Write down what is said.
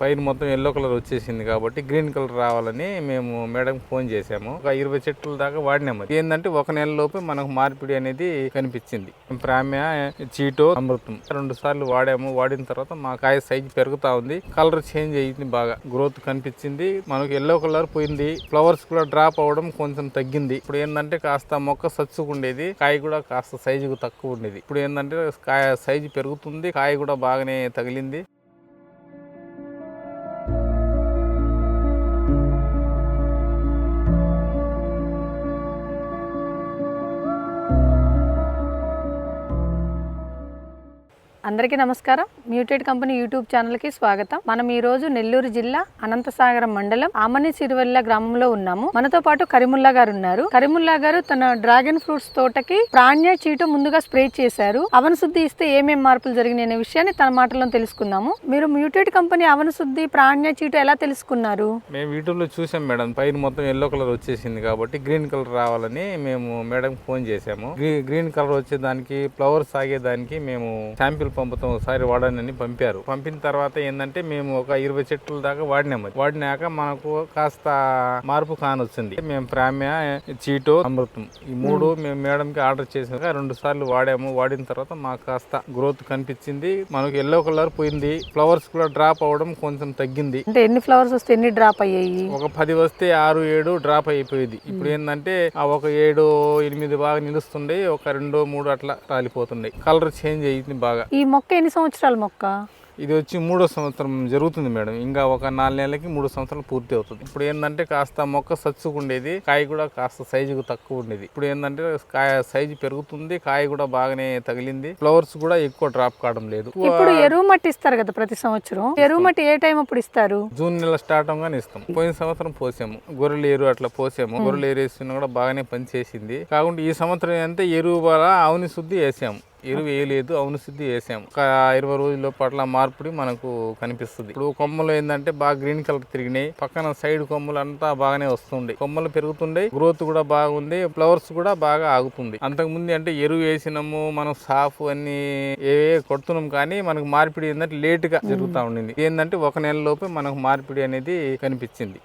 పైన మొత్తం yellow colour వచ్చేసింది కాబట్టి గ్రీన్ కలర్ రావాలని మేము మేడం ఫోన్ చేసాము ఒక ఇరవై చెట్ల దాకా వాడినాము ఏంటంటే ఒక నెల లోపే మనకు మార్పిడి అనేది కనిపించింది. ప్రామ్య చీటో అమృతం రెండు సార్లు వాడాము. వాడిన తర్వాత మా కాయ సైజ్ పెరుగుతా ఉంది. కలర్ చేంజ్ అయ్యింది బాగా. గ్రోత్ కనిపించింది. మనకు ఎల్లో కలర్ పోయింది. ఫ్లవర్స్ కూడా డ్రాప్ అవ్వడం కొంచెం తగ్గింది. ఇప్పుడు ఏంటంటే కాస్త మొక్క సచ్చుకుండేది కాయ కూడా కాస్త సైజుకు తక్కువ ఉండేది. ఇప్పుడు ఏంటంటే కాయ సైజు పెరుగుతుంది. కాయ కూడా బాగానే తగిలింది. అందరికీ నమస్కారం. మ్యూటెడ్ కంపెనీ యూట్యూబ్ ఛానల్కి స్వాగతం. మనం ఈ రోజు నెల్లూరు జిల్లా అనంతసాగరం మండలం ఆమని సిరివెల్ల గ్రామంలో ఉన్నాము. మనతో పాటు కరిముల్లా గారు ఉన్నారు. కరిముల్లా గారు తన డ్రాగన్ ఫ్రూట్స్ తోటకి ప్రాణ్య చీటు ముందుగా స్ప్రే చేశారు. అవన శుద్ధి ఇస్తే ఏమేం మార్పులు జరిగినాయి అనే విషయాన్ని తన మాటల్లో తెలుసుకుందాము. మీరు మ్యూటెడ్ కంపెనీ అవన శుద్ధి ప్రాణ్య చీటు ఎలా తెలుసుకున్నారు? మేము యూట్యూబ్లో చూసాం మేడం. పైన మొత్తం ఎల్లో కలర్ వచ్చేసింది కాబట్టి గ్రీన్ కలర్ రావాలని మేము మేడం ఫోన్ చేసాము గ్రీన్ కలర్ వచ్చేదానికి ఫ్లవర్స్ ఆగేదానికి మేము శాంపిల్ పంపుతాం. ఒకసారి వాడనని పంపారు. పంపిన తర్వాత ఏంటంటే మేము ఒక ఇరవై చెట్ల దాకా వాడినాము వాడినాక మనకు కాస్త మార్పు కానొచ్చింది. మేము ప్రామ్య చీటో అమృతం ఈ మూడు మేము. మేడం కి ఆర్డర్ చేసినాక రెండు సార్లు వాడాము. వాడిన తర్వాత మాకు కాస్త గ్రోత్ కనిపించింది. మనకు ఎల్లో కలర్ పోయింది. ఫ్లవర్స్ కూడా డ్రాప్ అవ్వడం కొంచెం తగ్గింది. అంటే ఎన్ని ఫ్లవర్స్ వస్తే ఎన్ని డ్రాప్ అయ్యాయి? ఒక పది వస్తే ఆరు ఏడు డ్రాప్ అయిపోయేది. ఇప్పుడు ఏంటంటే ఆ ఒక ఏడు ఎనిమిది బాగా నిలుస్తుండే. ఒక రెండు మూడు అట్లా రాలిపోతుండే. కలర్ చేంజ్ అయ్యింది బాగా. ఈ మొక్క ఎన్ని సంవత్సరాల మొక్క? ఇది వచ్చి మూడో సంవత్సరం జరుగుతుంది మేడం. ఇంకా ఒక నాలుగు నెలలకి మూడు సంవత్సరాలు పూర్తి అవుతుంది. ఇప్పుడు ఏంటంటే కాస్త మొక్క సచ్చుకుండేది కాయ కూడా కాస్త సైజుకు తక్కువ ఉండేది. ఇప్పుడు ఏంటంటే కాయ సైజు పెరుగుతుంది కాయ కూడా బాగానే తగిలింది. ఫ్లవర్స్ కూడా ఎక్కువ డ్రాప్ కావడం లేదు. ఇప్పుడు ఎరువు మట్టి ఇస్తారు కదా ప్రతి సంవత్సరం. ఎరువు మట్టి ఏ టైం అప్పుడు ఇస్తారు? జూన్ నెల స్టార్ట్ అవగానే ఇస్తాం. పోయిన సంవత్సరం పోసాము. గొర్రెల ఎరువు అట్లా పోసాము. గొర్రెల ఎరువు వేసిన కూడా బాగానే పనిచేసింది. కాకుండా ఈ సంవత్సరం అంటే ఎరువు వల్ల ఆవుని శుద్ధి వేసాము ఎరువు వేయలేదు అవును శుద్ధి వేసాం. ఒక ఇరవై రోజుల పట్ల మార్పుడి మనకు కనిపిస్తుంది. ఇప్పుడు కొమ్మలు ఏంటంటే బాగా గ్రీన్ కలర్ తిరిగినాయి. పక్కన సైడ్ కొమ్మలు అంతా బాగానే వస్తుండే. కొమ్మలు పెరుగుతుండే గ్రోత్ కూడా బాగుంది ఫ్లవర్స్ కూడా బాగా ఆగుతుంది. అంతకు ముందు అంటే ఎరువు వేసినాము మనం సాఫ్ అన్ని ఏవే కొడుతున్నాం కానీ మనకు మార్పిడి ఏంటంటే లేట్గా జరుగుతూ ఉండింది. ఏంటంటే ఒక నెల లోపే మనకు మార్పిడి అనేది కనిపించింది.